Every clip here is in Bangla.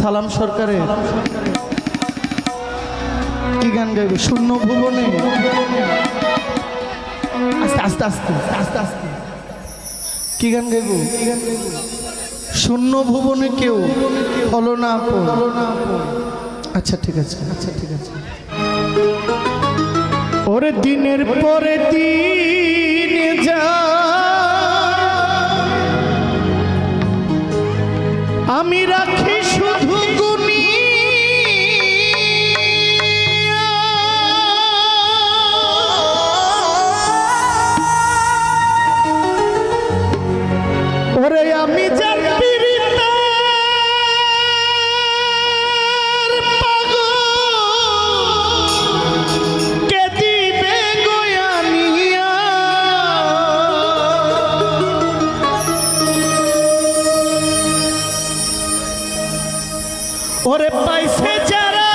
সালাম সরকারের কি গান গাইবে? শূন্য ভুবনে। আস্তে আস্তে আস্তে আস্তে আস্তে। কি গান গাইব? শূন্য ভুবনে কেউ হলো না আপন। আচ্ছা ঠিক আছে। আচ্ছা ঠিক আছে। ওরে দিনের পরে দিন যা আমি রাখি ওরে পাইছে যারা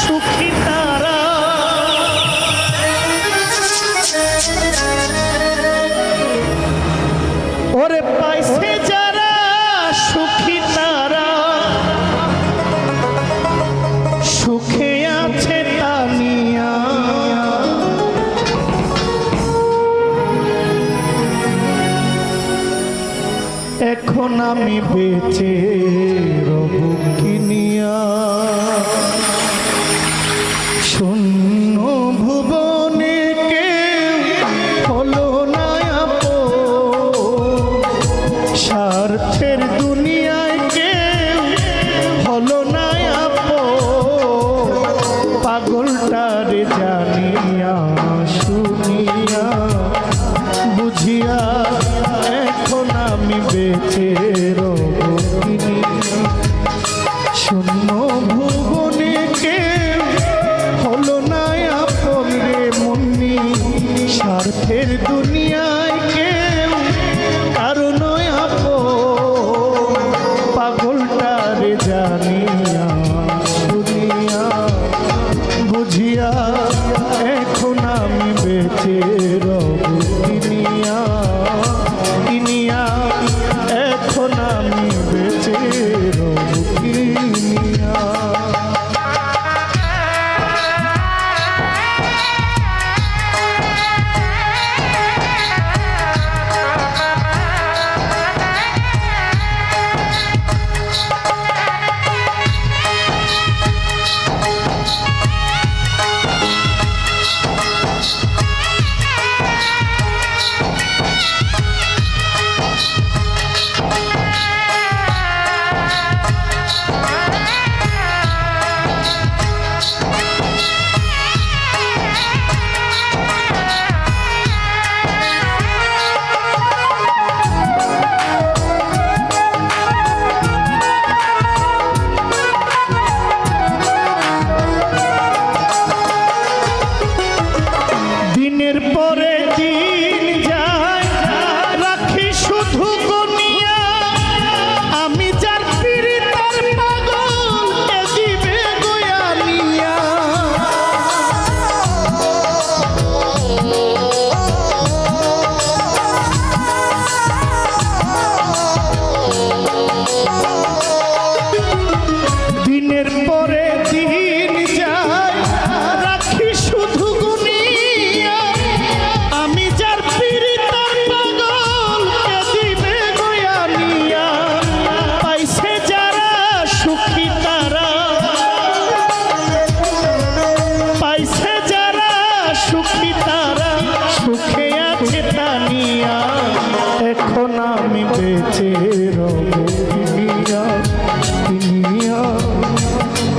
সুখী তারা। ওরে পাইছে যারা সুখী তারা। সুখে আছে তানিয়া এখন আমি বেঁচে বুঝিয়া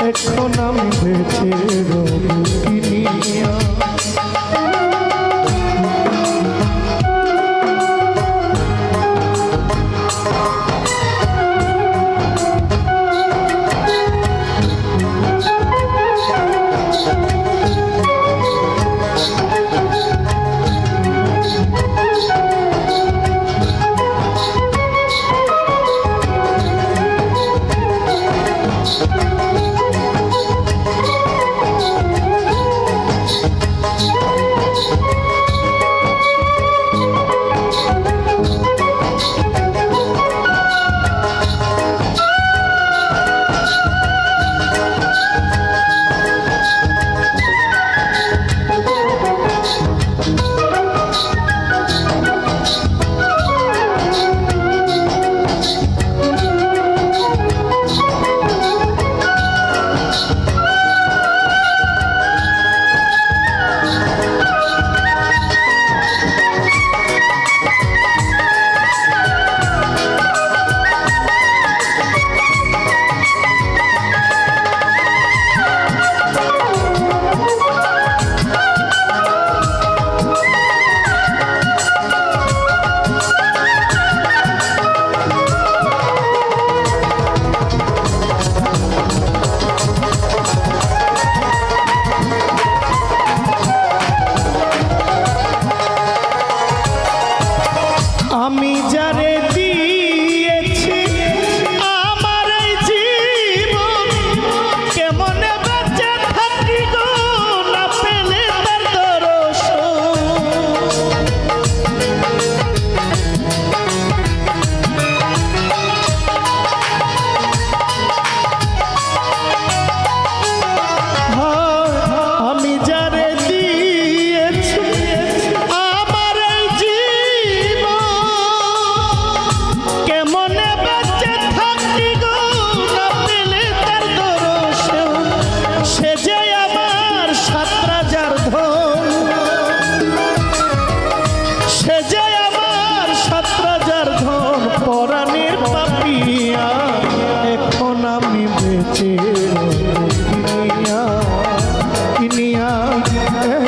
এখন আমি বেঁচে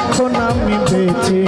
এখন আমি বেঁচে